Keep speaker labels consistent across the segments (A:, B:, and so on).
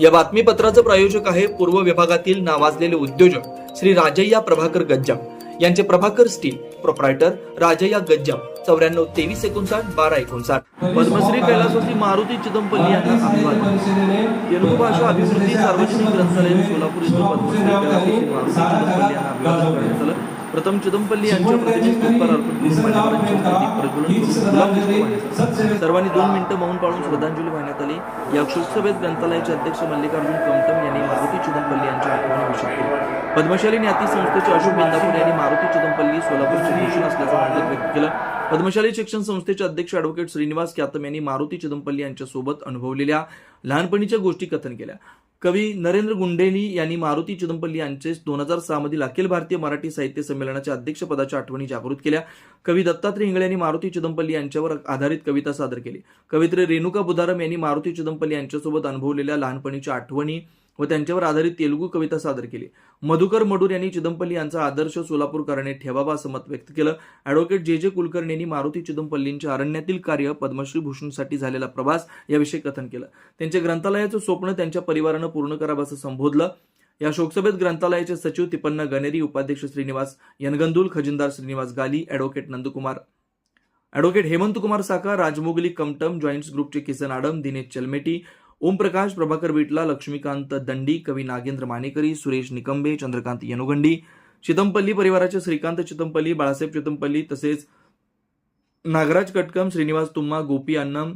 A: या बातमीपत्राचं प्रायोजक आहे पूर्व विभागातील नावाजलेले उद्योजक श्री राजय्या प्रभाकर गज्जाम. यांचे प्रभाकर स्टील प्रोप्रायटर राजय्या गज्जाम चौऱ्याण्णव तेवीस एकोणसाठ बारा एकोणसाठ. पद्मश्री कैलासवासी मारुती चिदंपल्ली यांना अभिवादन तेलुगू भाषा अभिवृद्धी सार्वजनिक ग्रंथालय सोलापूर इथून पद्मश्री कैलासवासी मारुती चिदंपल्ली यांना अभिवादन करण्यात आलं प्रथम चिदंपल्ली यांच्या प्रतिमेस पुष्पहार अर्पण करून मान्यवरांच्या हस्ते प्रज्वलन करून गुलाबपुष्प वाहण्यात आलं. सर्वांनी दोन मिनिटं मौन पाळून श्रद्धांजली वाहण्यात आली. या शोकसभेत ग्रंथालयाचे अध्यक्ष मल्लिकार्जुन कमतम यांनी मारुती चिदंपल्ली यांच्या आठवणी विषय केली. पद्मशाली न्याती संस्थेचे अशोक बिंदापूर यांनी मारुती चिदंपल्ली सोलापूरचे भूषण असल्याचं मत व्यक्त केलं. पद्मशाली शिक्षण संस्थेचे अध्यक्ष अॅडव्होकेट श्रीनिवास क्यातम यांनी मारुती चिदंपल्ली यांच्यासोबत अनुभवलेल्या लहानपणीच्या गोष्टी कथन केल्या. कवी नरेंद्र गुंडेनी यांनी मारुती चिदंपल्ली यांचे दोन हजार सहा मधील अखिल भारतीय मराठी साहित्य संमेलनाच्या अध्यक्षपदाच्या आठवणी जागृत केल्या. कवी दत्तात्रय इंगळे यांनी मारुती चिदंपल्ली यांच्यावर आधारित कविता सादर केली. कवित्री रेणुका बुधारम यांनी मारुती चिदंपल्ली यांच्यासोबत अनुभवलेल्या लहानपणीच्या आठवणी व त्यांच्यावर आधारित तेलुगू कविता सादर केली. मधुकर मडूर यांनी चिदंपल्ली यांचा आदर्श सोलापूरकरांनी ठेवावा असं मत व्यक्त केलं. अॅडव्होकेट जे जे कुलकर्णी यांनी मारुती चिदंपल्लींच्या अरण्यातील कार्य पद्मश्री भूषणसाठी झालेला प्रवास याविषयी कथन केलं. त्यांच्या ग्रंथालयाचं स्वप्न त्यांच्या परिवारानं पूर्ण करावं असं संबोधलं. या शोकसभेत ग्रंथालयाचे सचिव तिपन्न गणेरी उपाध्यक्ष Shrinivas यनगंदुल खजिनदार Srinivas Gali advocate Nandkumar advocate Hemant Kumar Saka Rajmogli Kamtam joints ग्रुपचे किसन आडम दिनेश चलमेटी ओमप्रकाश प्रभाकर बिटला लक्ष्मीकांत दंडी कवी नागेंद्र मानेकरी सुरेश निकंबे चंद्रकांत यनुगंडी चितंपल्ली परिवाराचे श्रीकांत चितंपल्ली बाळासाहेब चितंपल्ली तसेच Nagraj Katakam Shrinivas Tumma Gopi Annam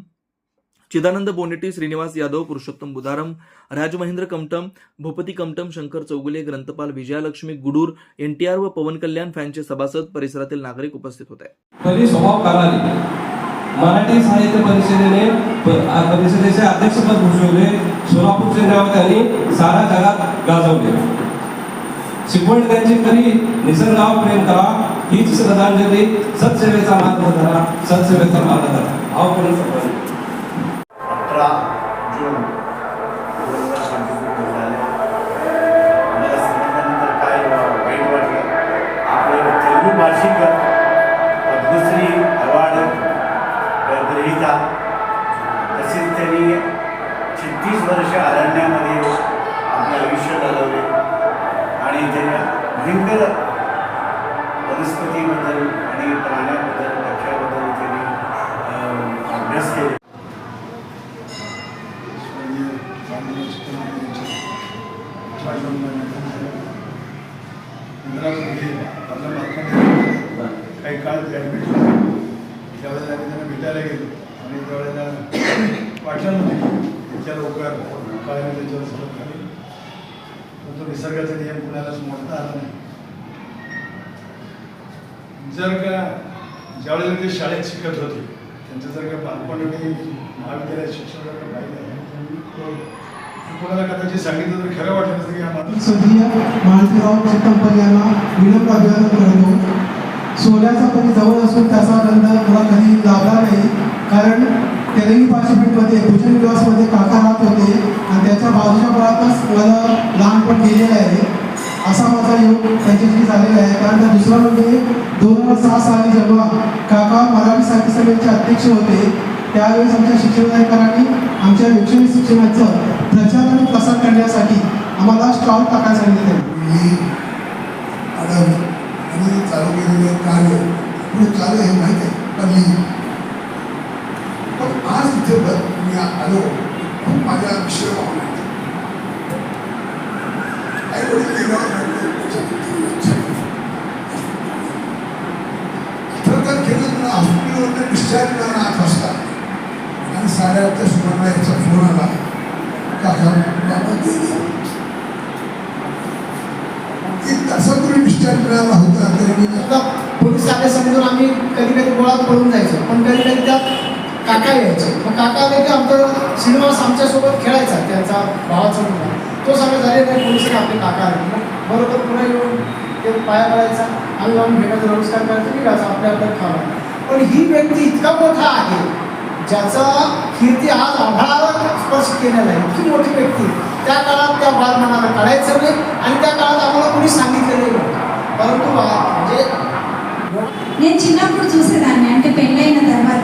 A: Chidanand Boneti Srinivas Yadav Purushottam Budharam Rajmahendra Kamtam Bhupati Kamtam Shankar Chougule ग्रंथपाल Vijayalakshmi Gudur N T R व पवन कल्याण फॅनचे सभासद परिसरातील नागरिक उपस्थित होते.
B: मराठी साहित्य परिषदेने परिषदेचे अध्यक्षपद भूषवले. सोलापूरचे नाव त्यांनी सारा जगात गाजवले. शिकवण त्यांची करी निसर्गावर प्रेम करा. हीच श्रद्धांजली. सत्सेवेचा मार्ग धरा. सत्सेवेचा मार्ग धरा. भावपूर्ण
C: तीस वर्ष अरण्यामध्ये आपले आयुष्य घालवले आणि ते भयंकर वनस्पतीबद्दल आणि प्राण्याबद्दल पक्षाबद्दल त्यांनी अभ्यास केले.
D: काही काळ ॲडमिट होते त्यावेळेला आम्ही त्यांना भेटायला गेलो आणि त्यावेळेला वाटलं नव्हतं इतक्या लवकर काय नाही त्याच्यावर सतत खाली पण तो निसर्गाचा नियम कुणालाच मोडता आला नाही. जर का ज्यावेळेला ते शाळेत शिकत होते त्यांचं जर का बालपणी महाविद्यालयात शिक्षण जर का पाहिलं कोणाला कदाचित सांगितलं तर खरं वाटलं नसतं की हा माणूस
E: मालतीराव चित्तंपल यांना विनम्र अभिवादन करतो सोन्याचा कधी जवळ असून त्याचा आनंद मला कधी लाभला नाही. कारण तेलंगी पाचपीठमध्ये भूषण निवासमध्ये काका राहत होते. आणि त्याच्या बाजूच्या काळातच मला लहानपण गेलेलं आहे. असा माझा योग त्यांच्याशी झालेला आहे. कारण त्या दुसरा म्हणजे दोन हजार सहा साली जेव्हा काका मराठी साहित्य सभेचे अध्यक्ष होते त्यावेळेस आमच्या शिक्षणाधिकाऱ्यांनी आमच्या शैक्षणिक शिक्षणाचं प्रचार आणि प्रसार करण्यासाठी आम्हाला स्टॉल टाकायला सांगितले.
F: मी चालू केलेलं कार्य पुढे चालू आहे माहीत आहे. पण मी आज इथे मी आलो. खूप माझ्या विषय भावना आहेत. आई वडील तर केलं मला हॉस्पिटलवरनं डिस्चार्ज करणं आठ वाजता. आणि साडेआठच्या सुमाराला याचा फोन आला. काका बाबा एक तासापूर्वी डिस्चार्ज मिळाला होता. तरी
G: आता पोलीस आले समजून आम्ही कधी कधी गोळात पडून जायचो. पण कधी कधी त्या काका यायचे मग काका आले की आमचा श्रीनिवास आमच्यासोबत खेळायचा त्यांचा भावाचा मुलगा तो सांगा झाले नाही पोलिसांनी आपले काका आले मग बरोबर पुन्हा येऊन ते पाया पडायचा आम्ही जाऊन भेटायचा नमस्कार करायचा निघायचा आपल्या आपल्या खावा पण ही व्यक्ती इतका मोठा आहे ज्याचा कीर्ती आज आभाळाला स्पर्श केलेला आहे इतकी मोठी व्यक्ती त्या काळात त्या बालमनाला काढायचं नाही आणि त्या काळात आम्हाला कोणी सांगितलेलं नव्हतं परंतु बा- म्हणजे
H: నేను చిన్నప్పుడు చూసేదాన్ని అంటే పెళ్ళైన తర్వాత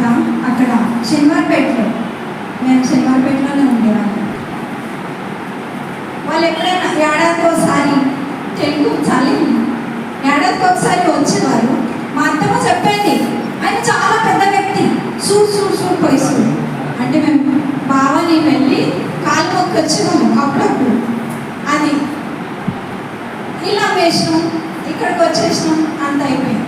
H: ఆయన చాలా పెద్ద వ్యక్తి. సూర్ సూర్ సూర్ పోయి అంటే మేము బావని వెళ్ళి కాలు మొక్కి వచ్చినాము అప్పుడప్పుడు అది ఇలా వేసినాం ఇక్కడికి వచ్చేసినాం అంత అయిపోయింది.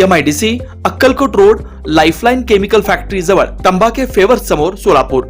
A: M I D C Akkalkot road lifeline chemical factory जवळ तंबाखे फेवर समोर सोलापूर.